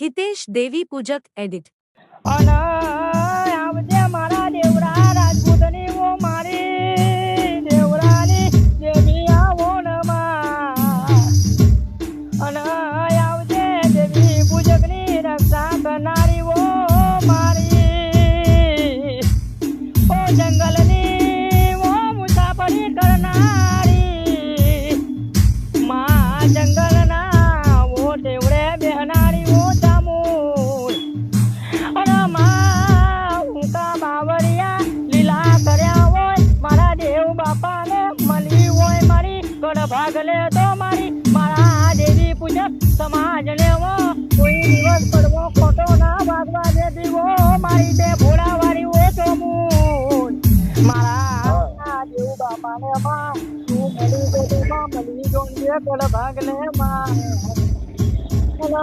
હિતેશ દેવી પૂજક edit મારી ભાગ લે તો મારી મારા દેવી પૂજક સમાજને લેવો કોઈ દિવસ પડવો ખોટો ના ભાગવા દે દીવો મારી તે ભોળાવાળી હો ચોમુન મારા દેવ બાપાને માં તું મળી મળી ભાગ લે માં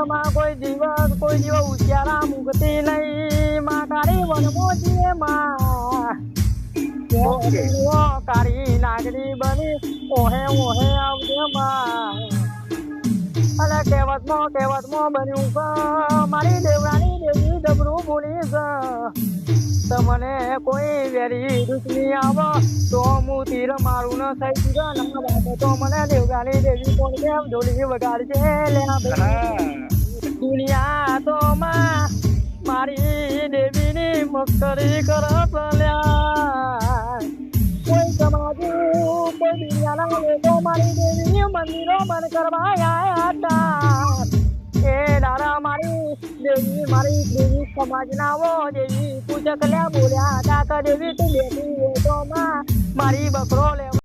માં કોઈ દિવસ કોઈ દિવસ ઉચ્યારા મુકતી નહીં. માં તારી વનમોજીએ માં. ઓ કાળી નાગરી બની. ઓહે ઓહે આવજે માં અને કહેવતમાં કહેવતમાં બન્યું મારી દેવરાની દેવી ડબરું ભૂલી છે તમને કોઈ વેરી દુશ્મની આવો તો હું તીર મારું ન થઈ દીધો ના તો મને દેવરાણી દેવી કોણ કેમ ઢોલી વગાડશે લે દુનિયા તો માં મારી દેવીની મસ્કરી કરત લ્યા લોકો મારી દેવી મંદિરો મન કરવા આયા હતા એ દારા મારી દેવી મારી દેવી સમાજના વો દેવી પૂજક લ્યા બોલ્યા હતા દેવી તું બેઠી તો મારી બકરો લેવા